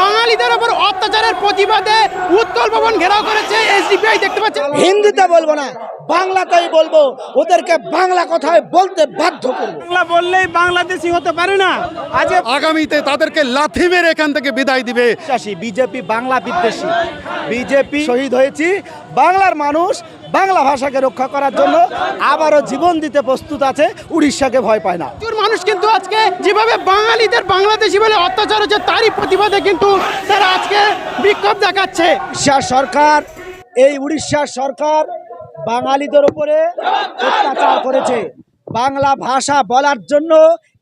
বাঙালিদের উপর অত্যাচারের প্রতিবাদে উত্তল ভবন ঘেরাও করেছে এসডিপিআই দেখতে পাচ্ছেন? হিন্দিতে বলব না বাংলাতেই বলব। ওদেরকে বাংলা কথায় বলতে বাধ্য করব। বাংলা বললেই বাংলাদেশি হতে পারে না। আজ আগামীতে তাদেরকে লাথি মেরে এখান থেকে বিদায় দিবে। বিজেপি বাংলা বিদ্বেষী। বিজেপি শহীদ হয়েছি বাংলার মানুষ বাংলা ভাষাকে রক্ষা করার জন্য আবারও জীবন দিতে প্রস্তুত আছে উড়িষ্যাকে ভয় পায় না। মানুষ কিন্তু আজকে যেভাবে বাঙালিদের বাংলাদেশি বলে অত্যাচার হচ্ছে তারই প্রতিবাদে কিন্তু তারা আজকে বিক্ষোভ দেখাচ্ছে। উড়িষ্যার সরকার এই উড়িষ্যার সরকার বাঙালিদের উপরে অত্যাচার করেছে। বাংলা ভাষা বলার জন্য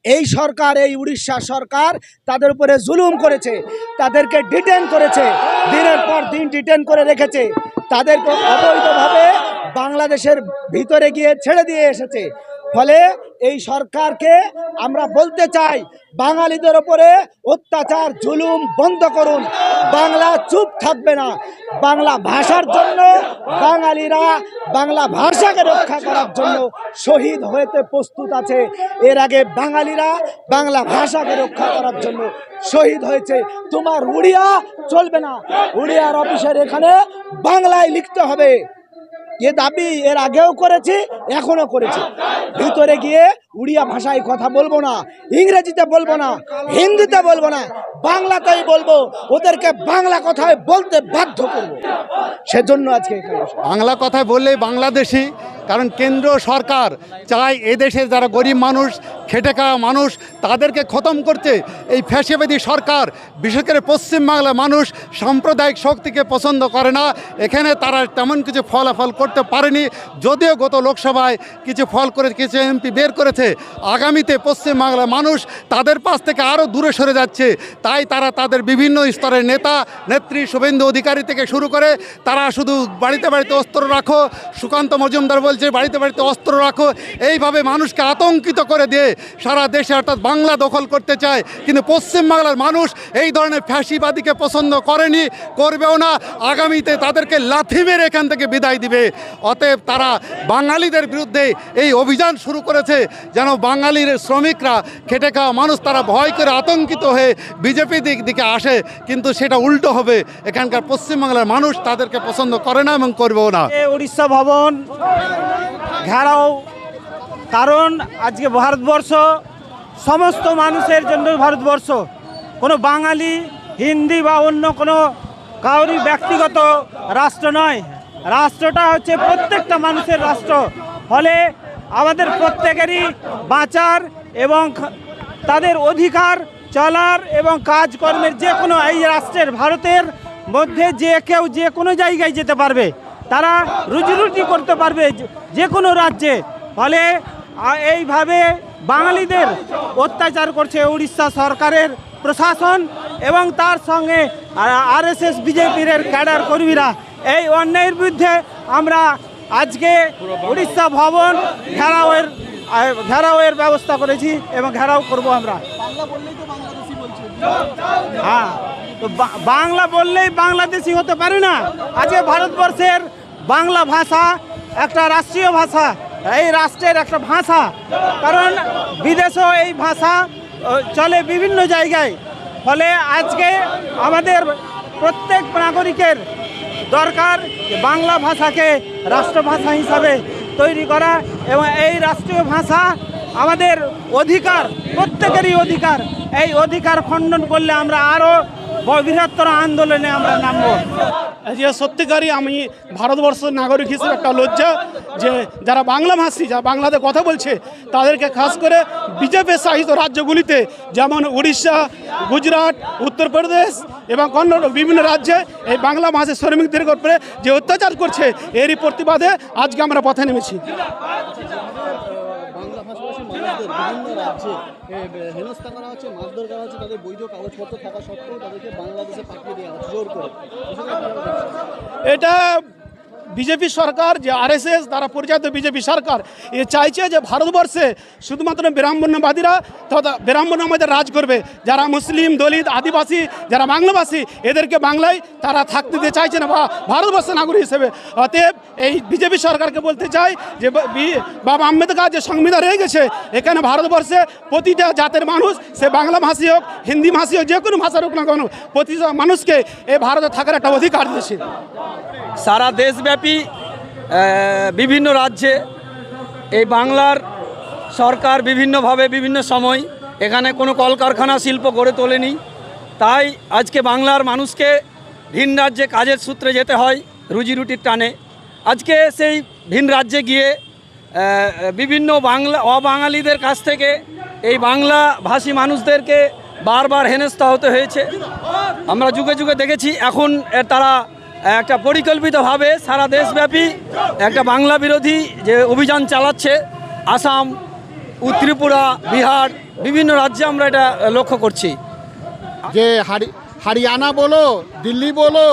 এই সরকার এই উড়িষ্যা সরকার তাদের উপরে জুলুম করেছে তাদেরকে ডিটেন করেছে দিনের পর দিন ডিটেন করে রেখেছে। তাদেরকে অবৈধভাবে বাংলাদেশের ভিতরে গিয়ে ছেড়ে দিয়ে এসেছে। ফলে এই সরকারকে আমরা বলতে চাই, বাঙালিদের ওপরে অত্যাচার, জুলুম বন্ধ করুন। বাংলা চুপ থাকবে না। বাংলা ভাষার জন্য বাঙালিরা বাংলা ভাষাকে রক্ষা করার জন্য শহীদ হতে প্রস্তুত আছে। এর আগে বাঙালিরা বাংলা ভাষাকে রক্ষা করার জন্য শহীদ হয়েছে। তোমার উড়িয়া চলবে না। উড়িয়ার অফিসের এখানে বাংলায় লিখতে হবে। এ দাবি এর আগেও করেছি এখনও করেছি। ভিতরে গিয়ে উড়িয়া ভাষায় কথা বলব না, ইংরেজিতে বলব না, হিন্দিতে বলব না, বাংলাতেই বলব। ওদেরকে বাংলা কথায় বলতে বাধ্য করব। সেজন্য আজকে বাংলা কথায় বললেই বাংলাদেশি, কারণ কেন্দ্র সরকার চায় এদেশের যারা গরিব মানুষ খেটে খাওয়া মানুষ তাদেরকে খতম করতে এই ফ্যাসিবাদী সরকার, বিশেষ করে পশ্চিমবাংলার মানুষ সাম্প্রদায়িক শক্তিকে পছন্দ করে না। এখানে তারা তেমন কিছু ফলাফল করতে পারেনি। যদিও গত লোকসভায় কিছু ফল করে, কিছু এমপি বের করেছে। আগামীতে পশ্চিমবাংলার মানুষ তাদের পাশ থেকে আরও দূরে সরে যাচ্ছে। তাই তারা তাদের বিভিন্ন স্তরের নেতা, নেত্রী, শুভেন্দু অধিকারী থেকে শুরু করে, তারা শুধু বাড়িতে বাড়িতে অস্ত্র রাখো। সুকান্ত মজুমদার বলছে, বাড়িতে বাড়িতে অস্ত্র রাখো। এইভাবে মানুষকে আতঙ্কিত করে দিয়ে সারা দেশে অর্থাৎ বাংলা দখল করতে চায়, কিন্তু পশ্চিমবাংলার মানুষ এই ধরনের ফ্যাসিবাদীকে পছন্দ করেনি, করবেও না। আগামীতে তাদেরকে লাথি মেরে এখান থেকে বিদায় দিবে। অতএব তারা বাঙালিদের বিরুদ্ধে এই অভিযান শুরু করেছে, যেন বাঙালির শ্রমিকরা খেটে খাওয়া মানুষ তারা ভয় করে আতঙ্কিত হয়ে বিজেপি দিক দিকে আসে, কিন্তু সেটা উল্টো হবে। এখানকার পশ্চিমবাংলার মানুষ তাদেরকে পছন্দ করে না এবং করবেও না। উড়িষ্যা ভবন ঘেরাও কারণ আজকে ভারতবর্ষ সমস্ত মানুষের জন্য ভারতবর্ষ। কোনো বাঙালি, হিন্দি বা অন্য কোনো কাউরি ব্যক্তিগত রাষ্ট্র নয়। রাষ্ট্রটা হচ্ছে প্রত্যেকটা মানুষের রাষ্ট্র। ফলে আমাদের প্রত্যেকেরই বাঁচার এবং তাদের অধিকার চলার এবং কাজকর্মের যে কোনো এই রাষ্ট্রের, ভারতের মধ্যে যে কেউ যে কোনো জায়গায় যেতে পারবে। তারা রুজি রুটি করতে পারবে যে- কোনো রাজ্যে। ফলে এইভাবে বাঙালিদের অত্যাচার করছে উড়িষ্যা সরকারের প্রশাসন এবং তার সঙ্গে আরএসএস বিজেপির ক্যাডার কর্মীরা। এই অন্যায়ের বিরুদ্ধে আমরা আজকে উড়িষ্যা ভবন ঘেরাওয়ের ঘেরাওয়ের ব্যবস্থা করেছি এবং ঘেরাও করব আমরা। হ্যাঁ তো বাংলা বললেই বাংলাদেশি হতে পারে না। আজকে ভারতবর্ষের বাংলা ভাষা একটা রাষ্ট্রীয় ভাষা। এই রাষ্ট্রের একটা ভাষা। কারণ বিদেশেও এই ভাষা চলে বিভিন্ন জায়গায়। ফলে আজকে আমাদের প্রত্যেক নাগরিকের দরকার বাংলা ভাষাকে রাষ্ট্রভাষা হিসাবে তৈরি করা এবং এই রাষ্ট্রীয় ভাষা আমাদের অধিকার, প্রত্যেকেরই অধিকার। এই অধিকার খণ্ডন করলে আমরা আরও বৃহত্তর আন্দোলনে আমরা নামবো। যে সত্যিকারই আমি ভারতবর্ষের নাগরিক হিসেবে একটা লজ্জা যে যারা বাংলা ভাষী, যারা বাংলাতে কথা বলছে, তাদেরকে খাস করে বিজেপি শাসিত রাজ্যগুলিতে, যেমন উড়িষ্যা, গুজরাট, উত্তরপ্রদেশ এবং কর্ণাটক বিভিন্ন রাজ্যে এই বাংলা ভাষী শ্রমিকদের উপরে যে অত্যাচার করছে, এরই প্রতিবাদে আজকে আমরা পথে নেমেছি। মানুষদের বিভিন্ন রাজ্যে হেনস্থা করা হচ্ছে মারধর করা হচ্ছে, তাদের বৈধ কাগজপত্র থাকা সত্ত্বেও তাদেরকে বাংলাদেশে পাঠিয়ে দেওয়া হচ্ছে, জোর করে? এটা বিজেপি সরকার, যে আরএসএস দ্বারা পরিচালিত বিজেপি সরকার, এ চাইছে যে ভারতবর্ষে শুধুমাত্র ব্রাহ্মণ্যবাদীরা তথা ব্রাহ্মণ্যবাদের রাজ করবে। যারা মুসলিম, দলিত, আদিবাসী, যারা বাংলাভাষী এদেরকে বাংলায় তারা থাকতে দিতে চাইছে না বা ভারতবর্ষের নাগরিক হিসেবে। অতএব এই বিজেপি সরকারকে বলতে চাই যে বাবা আম্বেদকর যে সংবিধান রয়ে গেছে, এখানে ভারতবর্ষে প্রতিটা জাতের মানুষ, সে বাংলা ভাষী হোক, হিন্দি ভাষী হোক, যে কোনো ভাষার হোক না কেন, প্রতিটা মানুষকে এই ভারতে থাকার একটা অধিকার দিয়েছে। সারা দেশব্যাপী বিভিন্ন রাজ্যে এই বাংলার সরকার বিভিন্নভাবে বিভিন্ন সময় এখানে কোনো কলকারখানা শিল্প গড়ে তোলেনি। তাই আজকে বাংলার মানুষকে ভিন রাজ্যে কাজের সূত্রে যেতে হয় রুজি রুটির টানে। আজকে সেই ভিন রাজ্যে গিয়ে বিভিন্ন বাংলা, অবাঙালিদের কাছ থেকে এই বাংলা ভাষী মানুষদেরকে বারবার হেনস্থা হতে হয়েছে। আমরা যুগে যুগে দেখেছি, এখন তারা একটা পরিকল্পিতভাবে সারা দেশব্যাপী একটা বাংলা বিরোধী যে অভিযান চালাচ্ছে, আসাম, ত্রিপুরা, বিহার, বিভিন্ন রাজ্যে আমরা এটা লক্ষ্য করছি। যে হারি, হরিয়ানা বলো, দিল্লি বলো,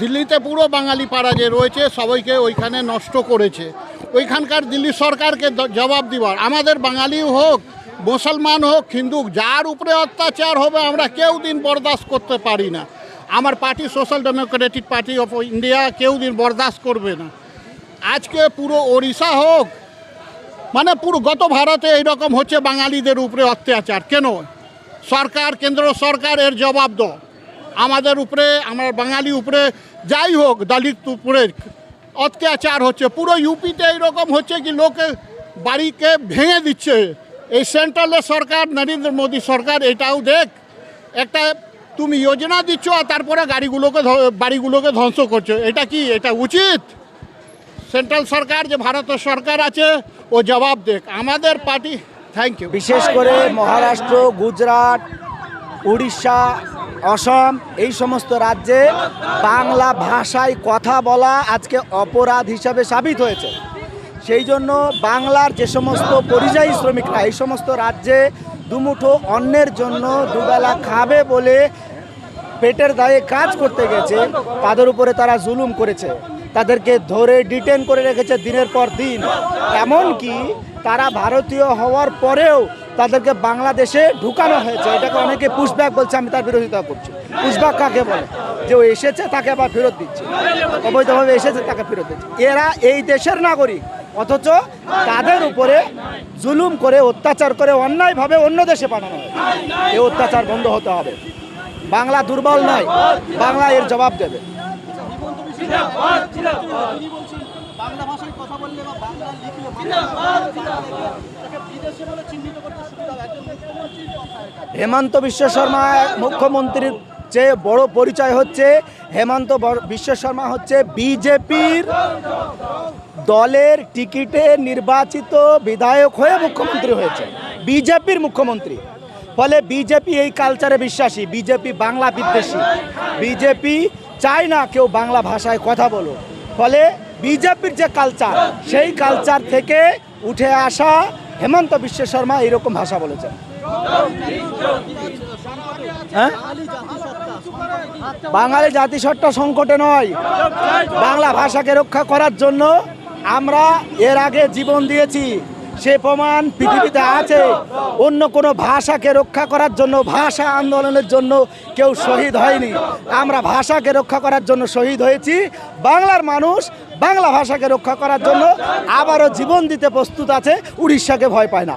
দিল্লিতে পুরো বাঙালি পাড়া যে রয়েছে, সবাইকে ওইখানে নষ্ট করেছে। ওইখানকার দিল্লি সরকারকে জবাব দিবার। আমাদের বাঙালি হোক, মুসলমান হোক হিন্দু যার উপরে অত্যাচার হবে, আমরা কেউ দিন বরদাস্ত করতে পারি না। আমার party social democratic party of India কেউ দিন বরদাস্ত করবে না। আজকে পুরো ওড়িশা হোক মানে পুরো গত ভারতে এইরকম হচ্ছে বাঙালিদের উপরে অত্যাচার। কেন? সরকার, কেন্দ্র সরকার এর জবাব দাও। আমাদের উপরে, আমার বাঙালি উপরে, যাই হোক, দলিত উপরে অত্যাচার হচ্ছে। পুরো ইউপিতে এইরকম হচ্ছে কি লোকে বাড়িকে ভেঙে দিচ্ছে। এই সেন্ট্রালের সরকার, নরেন্দ্র মোদী সরকার, এটাও দেখ। একটা তুমি যোজনা দিচ্ছ আর তারপরে গাড়িগুলোকে বাড়িগুলোকে ধ্বংস করছ। এটা কি? এটা উচিত? সেন্ট্রাল সরকার যে ভারতের সরকার আছে ও জবাব দেখ আমাদের পার্টি থ্যাংক ইউ বিশেষ করে মহারাষ্ট্র গুজরাট উড়িষ্যা অসম এই সমস্ত রাজ্যে বাংলা ভাষায় কথা বলা আজকে অপরাধ হিসাবে সাবিত হয়েছে। সেই জন্য বাংলার যে সমস্ত পরিযায়ী শ্রমিকরা এই সমস্ত রাজ্যে দুমুঠো অন্যের জন্য দুবেলা খাবে বলে পেটের দায়ে কাজ করতে গেছে, তাদের উপরে তারা জুলুম করেছে। তাদেরকে ধরে ডিটেন করে রেখেছে দিনের পর দিন। এমনকি তারা ভারতীয় হওয়ার পরেও তাদেরকে বাংলাদেশে ঢুকানো হয়েছে। এটাকে অনেকে পুশব্যাক বলছে, আমি তার বিরোধিতা করছি। পুশব্যাক কাকে বলে? যে ও এসেছে, তাকে আবার ফেরত দিচ্ছে। অবৈধভাবে এসেছে, তাকে ফেরত দিচ্ছে। এরা এই দেশের নাগরিক, অথচ তাদের উপরে জুলুম করে, অত্যাচার করে, অন্যায়ভাবে অন্য দেশে পাঠানো হয় এই অত্যাচার বন্ধ হতে হবে। বাংলা দুর্বল নয় বাংলা এর জবাব দেবে। হেমন্ত বিশ্ব শর্মা মুখ্যমন্ত্রীর চেয়ে বড় পরিচয় হচ্ছে হেমন্ত বিশ্ব শর্মা হচ্ছে বিজেপির দলের টিকিটে নির্বাচিত বিধায়ক হয়ে মুখ্যমন্ত্রী হয়েছে। বিজেপির মুখ্যমন্ত্রী। ফলে বিজেপি এই কালচারে বিশ্বাসী, বিজেপি বাংলা বিদ্বেষী। বিজেপি চায় না কেউ বাংলা ভাষায় কথা বলো ফলে বিজেপির যে কালচার সেই কালচার থেকে উঠে আসা হেমন্ত বিশ্ব শর্মা এইরকম ভাষা বলেছেন। হ্যাঁ? বাঙালি জাতিসত্তা সংকটে নয়। বাংলা ভাষাকে রক্ষা করার জন্য আমরা এর আগে জীবন দিয়েছি। সে প্রমাণ পৃথিবীতে আছে। অন্য কোনো ভাষাকে রক্ষা করার জন্য, ভাষা আন্দোলনের জন্য কেউ শহীদ হয়নি। আমরা ভাষাকে রক্ষা করার জন্য শহীদ হয়েছি। বাংলার মানুষ বাংলা ভাষাকে রক্ষা করার জন্য আবারও জীবন দিতে প্রস্তুত আছে, উড়িষ্যাকে ভয় পায় না।